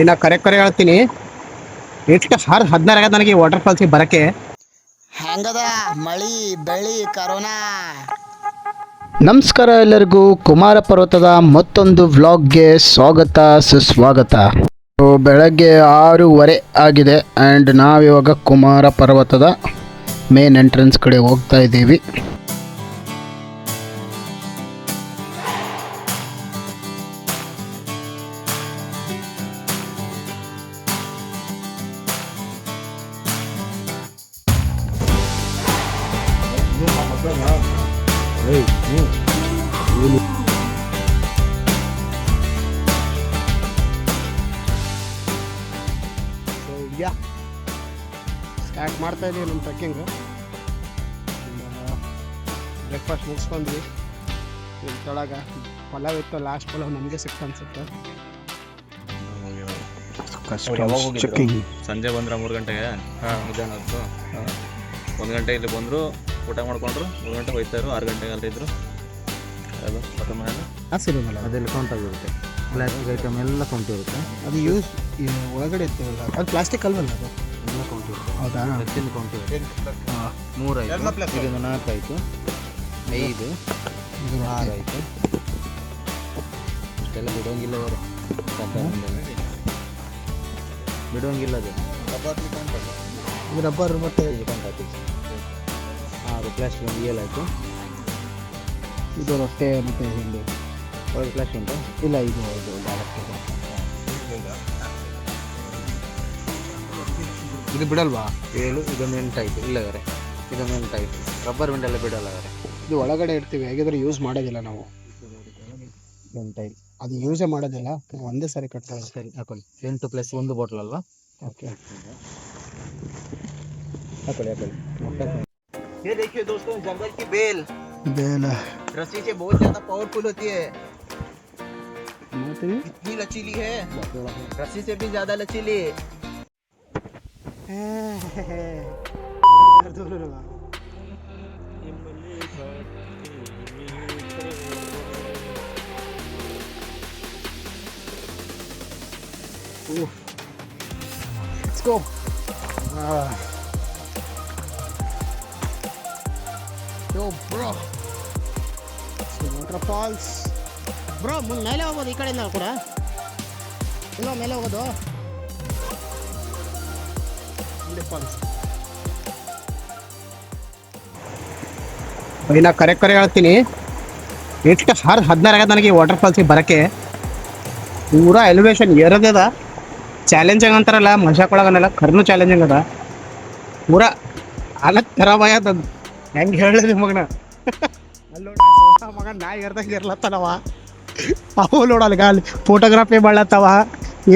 ಇನ್ನ ಕರೆ ಕರೆ ಹೇಳ್ತೀನಿ. ಎಷ್ಟು ಹರ್ ಹದಿನಾರು ಆಗದ ನನಗೆ ವಾಟರ್ ಫಾಲ್ಸ್ ಬರಕ್ಕೆ. ಹಂಗದ ಮಳಿ ಬೆಳಿ ಕರೋನಾ ನಮಸ್ಕಾರ ಎಲ್ಲರಿಗೂ ಕುಮಾರ ಪರ್ವತದ ಮತ್ತೊಂದು ವ್ಲಾಗ್ಗೆ ಸ್ವಾಗತ ಸುಸ್ವಾಗತ. ಬೆಳಗ್ಗೆ ಆರೂವರೆ ಆಗಿದೆ ಆ್ಯಂಡ್ ನಾವಿವಾಗ ಕುಮಾರ ಪರ್ವತದ ಮೇನ್ ಎಂಟ್ರೆನ್ಸ್ ಕಡೆ ಹೋಗ್ತಾ ಇದ್ದೀವಿ. ಸೊ ಯಾ ಸ್ಟಾರ್ಟ್ ಮಾಡ್ತಾ ಇದೀವಿ ನಮ್ಮ ಟ್ರೆಕ್ಕಿಂಗ್ ಬ್ರೇಕ್ಫಾಸ್ಟ್ ಮುಗಿಸ್ಕೊಂಡ್ವಿ. ಇಲ್ಲಿ ಕೆಳಗೆ ಪಲಾವ್ ಇತ್ತು ಲಾಸ್ಟ್ ಪಲಾವ್ ನಮಗೆ ಸಿಕ್ತು ಅನ್ಸುತ್ತೆ. ಸಂಜೆ ಬಂದ್ರ ಮೂರು ಗಂಟೆಗೆ? ಮಧ್ಯಾಹ್ನ ಹೊತ್ತು? ಒಂದು ಗಂಟೆ ಇಲ್ಲಿ ಬಂದರು. ಊಟ ಮಾಡ್ಕೊಂಡ್ರು. ಮೂರು ಗಂಟೆ ಹೋಯ್ತಾರು ಆರು ಗಂಟೆಗೆ ಅಲ್ಲಿದ್ರು ಅದು ಮತ್ತೆ ಮನೇಲಿ. ಹಸಿರುಮಲ್ಲ ಅದೆಲ್ಲ ಕೌಂಟ್ ಆಗಿರುತ್ತೆ. ಪ್ಲಾಸ್ಟಿಕ್ ಐಟಮ್ ಎಲ್ಲ ಕೌಂಟ್ ಇರುತ್ತೆ. ಅದು ಯೂಸ್ ಒಳಗಡೆ ಇರ್ತದಲ್ಲ ಅದು ಪ್ಲಾಸ್ಟಿಕ್ ಅಲ್ವಲ್ಲ ಅದು? ಎಲ್ಲ ಕೌಂಟ್ ಇರುತ್ತೆ. ಹೌದಾ? ಹೆಚ್ಚಿನ ಕೌಂಟ್ ಇರುತ್ತೆ. ಮೂರು ಆಯಿತು ಇದೊಂದು ನಾಲ್ಕು ಆಯಿತು ಐದು ಆರು ಆಯಿತು ಇಷ್ಟೆಲ್ಲ ಬಿಡೋಂಗಿಲ್ಲ ಅವರು. ಬಿಡೋಂಗಿಲ್ಲ ಅದು. ಇದು ರಬ್ಬರ್ ಮತ್ತೆ ಇದು ಒಂದು ಏಳು ಆಯಿತು. ಇದು ರೊಟ್ಟೆ ಮತ್ತೆ ಹಿಂಡಿ ಒಳ್ಳೆ ಕ್ಲಾಸ್ ಉಂಟು? ಇಲ್ಲ ಇದು ಇದು. ಇದು ಬಿಡಲ್ವಾ? ಏಳು ಇದೊಂದು ಇಲ್ಲ ಬೇರೆ ಇದೊಂದು ಎಂಟು ಆಯಿತು ರಬ್ಬರ್ ಬೆಂಡೆಲ್ಲ ಬಿಡಲ್ಲ ಬೇರೆ ಇದು ಒಳಗಡೆ ಇರ್ತೀವಿ ಹೇಗಿದ್ರೆ ಯೂಸ್ ಮಾಡೋದಿಲ್ಲ ನಾವು. ಎಂಟು ಅದು ಯೂಸೇ ಮಾಡೋದಿಲ್ಲ ಒಂದೇ ಸಾರಿ ಕಟ್ತಾರೆ ಸರಿ ಹಾಕೊಳ್ಳಿ. ಎಂಟು ಪ್ಲಸ್ ಒಂದು ಬಾಟ್ಲ್ ಅಲ್ವಾ? ಓಕೆ. ಹಾಕೊಳ್ಳಿ ಹಾಕೊಳ್ಳಿ. ये देखिए दोस्तों जंगल की बेल। बेल रस्सी से बहुत ज़्यादा पावरफुल होती है। तो इतनी लचीली है। रस्सी से भी ज़्यादा लचीली। Let's go. Ah. Yo, bro waterfalls bro ಮುಂದೆ ಮೇಲೆ ಹೋಗೋದು ಈ ಕಡೆಯಿಂದ ಕೂಡ. ಇಲ್ಲ ಮೇಲೆ ಹೋಗೋದು. ಫಾಲ್ಸ್ ಇನ್ನ ಕರೆ ಕರೆ ಹೇಳ್ತೀನಿ. ಎಷ್ಟು ಹರ್ ಹದಿನಾರು ಆಗ ನನಗೆ ವಾಟರ್ ಫಾಲ್ಸಿಗೆ ಬರಕ್ಕೆ. ಪೂರ ಎಲಿವೇಶನ್ ಏರೋದದ. ಚಾಲೆಂಜಿಂಗ್ ಅಂತಾರಲ್ಲ ಮಜಾಕೊಳಗನಲ್ಲ ಕರ್ನೂ ಚಾಲೆಂಜಿಂಗ್ ಅದ. ಪೂರ ಅಲ್ಲ ಖರಾಬ್ ಆಗ್ಯದ ಹೆಂಗೆ ಹೇಳಿ ಮಗನ? ಅಲ್ಲಿ ಮಗ, ನಾಯಿ ಇರ್ದಂಗೆ ಇರ್ಲತ್ತನವ ಅವು ನೋಡಲ್ಲ ಅಲ್ಲಿ ಫೋಟೋಗ್ರಾಫಿ ಮಾಡ್ಲತ್ತವ.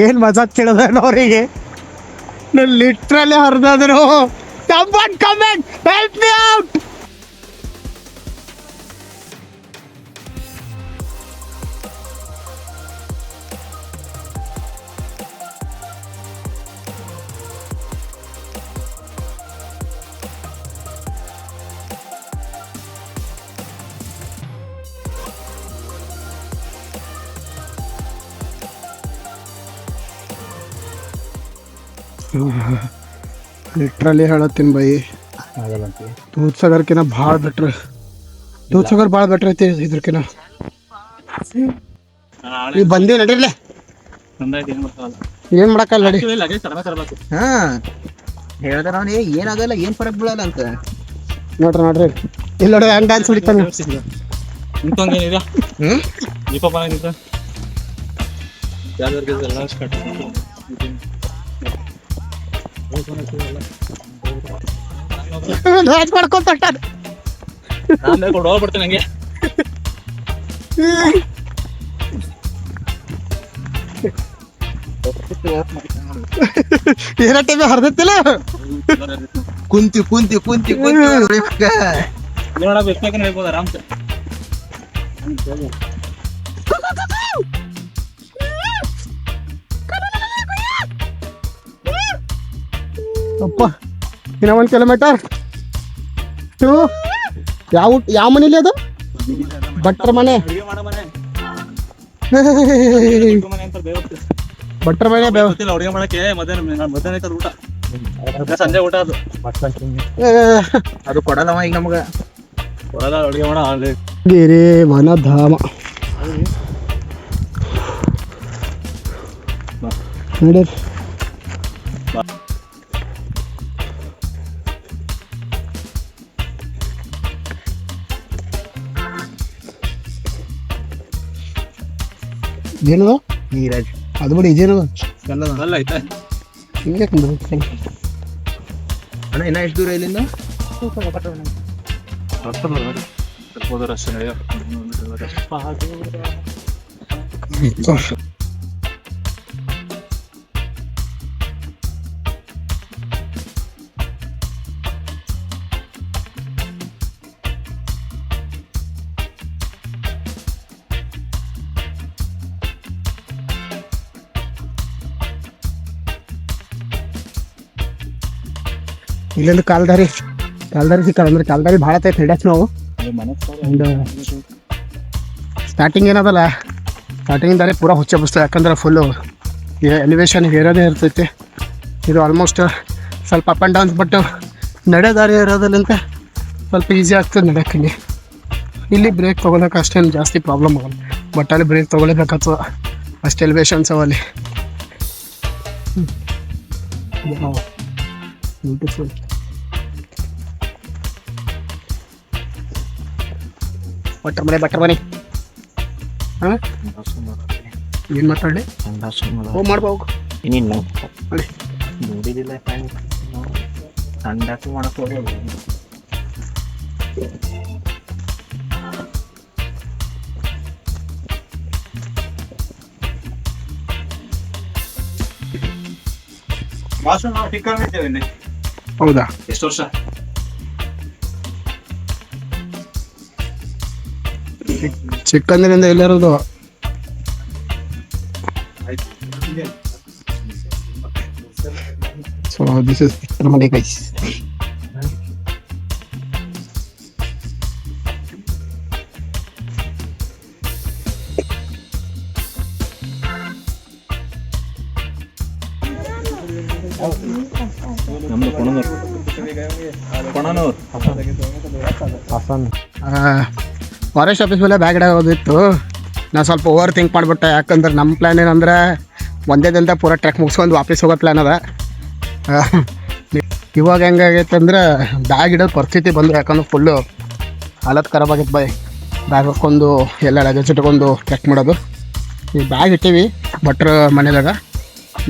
ಏನು ಮಜಾ ತಿಳಿದ ಅವರಿಗೆ. ನಾನು ಲಿಟ್ರಲಿ ಹರಿದ್ರು ಕಮೆಂಟ್ ಹೆಲ್ಪ್ ಔಟ್ ಲಿಟ್ರಲಿ ಹೇಳತ್ತೀನಿ ಬೈ. ದೂದ್ ಸಾಗರ್ಕಿನ ಭಾಳ ಬೆಟ್ರ್ ದೂದ್ ಸಾಗರ್ ಭಾಳ ಬೆಟ್ರ್ ಐತಿ ಇದ್ರಕಿನ ಬಂದೇ ಬಂದೀವಿ ನಡೀರ್ಲೆ ಏನ್ ಮಾಡಕ್ಕಲ್ಲ ನಡಿ. ಹಾ. ಹೇಳ್ದ ನಾನು ಏನಾಗಲ್ಲ ಏನ್ ಫರಕ್ ಬೀಳಲ್ಲ ಅಂತ. ನೋಡ್ರಿ ನೋಡ್ರಿ. ಇಲ್ಲ ನೋಡ್ರಿ ಹೆಂಗ್ ಡ್ಯಾನ್ಸ್ ಹೊಡಿತಾನೆ. ಹ್ಮ್? ದೀಪ ಬಂದಿದ್ದ ಎಲ್ಲ ಸ್ಟಾರ್ಟ್ ಡ್ಯಾನ್ಸ್ ಮಾಡ್ಕೊಂತ ಏನ ಟೈಮ್ ಹರ್ದತ್ತಿಲ್ಲ ಕುಂತಿ ಕುಂತಿ ಕುಂತಿ ಕುಂತಿ ನೋಡ ಬೇಕಾದ್ರೆ ಹೇಳ್ಬೋದು ಆರಾಮ್ಸೆ ಅಪ್ಪ ಇನ್ನ ಒಂದು ಕಿಲೋಮೀಟರ್ ಟು ಯಾವ ಯಾವ ಮನೇಲಿ ಅದು? ಭಟ್ರ ಮನೆ. ಭಟ್ರ ಮನೆ ಅಡುಗೆ ಮಾಡಕ್ಕೆ ಮಧ್ಯಾಹ್ನ ಊಟ? ಸಂಜೆ ಊಟ ಅದು. ಅದು ಕೊಡಲ್ಲವ ಈಗ ನಮಗ. ಕೊಡಲ್ಲ ಅಡುಗೆ ಮಾಡ ಗಿರಿ ವನಧಾಮ ನೋಡಿ ಏನದ? ನೀರಾಜ್. ಅದು ಬಿಡಿ ಇದೇನದ ಅಲ್ಲ ಆಯ್ತಾ? ಹಿಂಗೆ ಅಣ್ಣ ಇನ್ನ ಎಷ್ಟು ದೂರ ಇಲ್ಲಿಂದ? ಹೋದ್ರ ಇಲ್ಲೊಂದು ಕಾಲ್ದಾರಿ. ಕಾಲ್ದಾರಿ ಸಿಕ್ಕಲ್ಲ ಅಂದ್ರೆ ಕಾಲ್ದಾರಿ ಭಾಳ ಐತೆ ಹಿಡ್ಯಾಕ್ ನಾವು. ಅಂಡ್ ಸ್ಟಾರ್ಟಿಂಗ್ ಏನದಲ್ಲ ಸ್ಟಾರ್ಟಿಂಗ್ ದಾರಿ ಪೂರಾ ಹುಚ್ಚ ಬಸ್ತದೆ ಯಾಕಂದ್ರೆ ಫುಲ್ಲು ಎಲಿವೇಶನ್ ಏರೋದೇ ಇರ್ತೈತಿ. ಇದು ಆಲ್ಮೋಸ್ಟ್ ಸ್ವಲ್ಪ ಅಪ್ ಆ್ಯಂಡ್ ಡೌನ್ಸ್ ಬಟ್ ನಡೆ ದಾರಿ ಇರೋದ್ರಿಂದ ಸ್ವಲ್ಪ ಈಸಿ ಆಗ್ತದೆ ನಡೆಯಕ್ಕೆ ಇಲ್ಲಿ. ಬ್ರೇಕ್ ತೊಗೊಳಕ್ಕೆ ಅಷ್ಟೇನು ಜಾಸ್ತಿ ಪ್ರಾಬ್ಲಮ್ ಆಗಲ್ಲ. ಬಟ್ ಅಲ್ಲಿ ಬ್ರೇಕ್ ತೊಗೊಳ್ಬೇಕಾಗ್ತದೆ. ಅಷ್ಟು ಎಲಿವೇಶನ್ಸ್ ಅವ ಅಲ್ಲಿ. ಬ್ಯೂಟಿಫುಲ್ ಬಟ್ರ ಮನೆ ಭಟ್ರ ಮನೆ ಹಾಂ ಏನು ಮಾತಾಡಲಿ? ಹೋಗಿ. ಮಾಡ್ಬೋದು ಇನ್ನಿನ್ನು ಅಲ್ಲಿ. ನೋಡಿದಿಲ್ಲ ಸಂಡಾಸು ಮಾಡಕ್ ಹೋಗೋದು ಮಾಸ್ಟರ್ ನಾವು ಟಿಕ್ಕ ಹೌದಾ? ಎಷ್ಟು ವರ್ಷ? ಚಿಕ್ಕಂದಿನಿಂದ ಎಲ್ಲಿರೋದು ಸೊ ದಿಸ್ ಇಸ್ ಮನೆ ಗೈಸ್ ನಮ್ದು ಕೊಣನೂರು ಕೊಣನೂರು ಫಾರೆಸ್ಟ್ ಆಫೀಸ್ ಮೇಲೆ ಬ್ಯಾಗ್ ಇಡೋದಿತ್ತು ನಾನು ಸ್ವಲ್ಪ ಓವರ್ ಥಿಂಕ್ ಮಾಡಿಬಿಟ್ಟೆ. ಯಾಕಂದ್ರೆ ನಮ್ಮ ಪ್ಲ್ಯಾನ್ ಏನಂದ್ರೆ ಒಂದೇ ದಿನದ ಪೂರ ಟ್ರ್ಯಾಕ್ ಮುಗಿಸ್ಕೊಂಡು ವಾಪಸ್ ಹೋಗೋ ಪ್ಲ್ಯಾನ್ ಅದ. ಇವಾಗ ಹೆಂಗಾಗೈತಂದ್ರೆ ಬ್ಯಾಗ್ ಇಡೋ ಪರಿಸ್ಥಿತಿ ಬಂದು ಯಾಕಂದ್ರೆ ಫುಲ್ಲು ಹಾಲತ್ ಖರಾಬ್ ಆಗಿತ್ತು ಬೈ ಬ್ಯಾಗ್ ಹಾಕ್ಕೊಂಡು ಎಲ್ಲ ಲಗೇಜ್ ಇಟ್ಕೊಂಡು ಟ್ರೆಕ್ ಮಾಡೋದು. ಈ ಬ್ಯಾಗ್ ಇಟ್ಟೀವಿ, ಭಟ್ರ ಮನೆದಾಗ.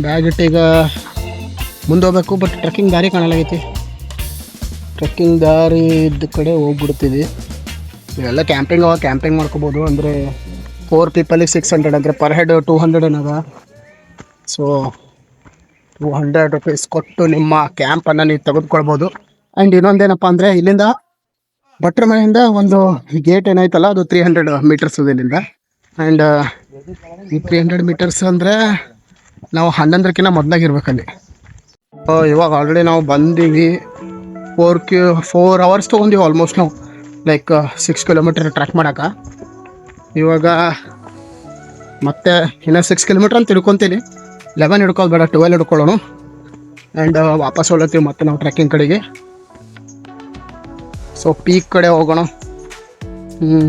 ಬ್ಯಾಗ್ ಇಟ್ಟೀಗ ಮುಂದೆ ಹೋಗ್ಬೇಕು ಬಟ್ ಟ್ರೆಕ್ಕಿಂಗ್ ದಾರಿ ಕಾಣಲಾಗೈತಿ. ಟ್ರೆಕ್ಕಿಂಗ್ ದಾರಿ ಇದ್ದ ಕಡೆ ಹೋಗ್ಬಿಡ್ತೀವಿ ಇವೆಲ್ಲ ಕ್ಯಾಂಪಿಂಗ್ ಅವಾಗ ಕ್ಯಾಂಪಿಂಗ್ ಮಾಡ್ಕೋಬೋದು. ಅಂದರೆ ಫೋರ್ ಪೀಪಲಿಗೆ ಸಿಕ್ಸ್ ಹಂಡ್ರೆಡ್ ಅಂದರೆ ಪರ್ ಹೆಡ್ ಟೂ ಹಂಡ್ರೆಡ್ ಏನದ? ಸೊ ಟೂ ಹಂಡ್ರೆಡ್ ರುಪೀಸ್ ಕೊಟ್ಟು ನಿಮ್ಮ ಕ್ಯಾಂಪನ್ನು ನೀವು ತೆಗೆದುಕೊಳ್ಬೋದು. ಆ್ಯಂಡ್ ಇನ್ನೊಂದೇನಪ್ಪ ಅಂದರೆ ಇಲ್ಲಿಂದ ಭಟ್ರ ಮನೆಯಿಂದ ಒಂದು ಗೇಟ್ ಏನಾಯ್ತಲ್ಲ, ಅದು ತ್ರೀ ಹಂಡ್ರೆಡ್ ಮೀಟರ್ಸ್ ಇಲ್ಲಿಂದ ಆ್ಯಂಡ್ ಈ ತ್ರೀ ಹಂಡ್ರೆಡ್ ಮೀಟರ್ಸ್ ಅಂದರೆ ನಾವು ಹನ್ನೊಂದರಕ್ಕಿಂತ ಮೊದಲಾಗಿರ್ಬೇಕಲ್ಲಿ ಇವಾಗ ಆಲ್ರೆಡಿ ನಾವು ಬಂದೀವಿ. ಫೋರ್ ಕ್ಯೂ ಫೋರ್ ಅವರ್ಸ್ ತೊಗೊಂಡಿವಿ ಆಲ್ಮೋಸ್ಟ್ ನಾವು. ಲೈಕ್ ಸಿಕ್ಸ್ ಕಿಲೋಮೀಟರ್ ಟ್ರ್ಯಾಕ್ ಮಾಡೋಕೆ. ಇವಾಗ ಮತ್ತೆ ಇನ್ನೂ ಸಿಕ್ಸ್ ಕಿಲೋಮೀಟ್ರ್ ಅಂತ ತಿಳ್ಕೊತೀನಿ ಲೆವೆನ್ ಹಿಡ್ಕೊಳ್ಳೋದು ಬೇಡ ಟ್ವೆಲ್ ಹಿಡ್ಕೊಳ್ಳೋಣ ಆ್ಯಂಡ್ ವಾಪಸ್ ಹೊಲತ್ತೀವಿ ಮತ್ತೆ ನಾವು ಟ್ರೆಕ್ಕಿಂಗ್ ಕಡೆಗೆ. ಸೊ ಪೀಕ್ ಕಡೆ ಹೋಗೋಣ. ಹ್ಞೂ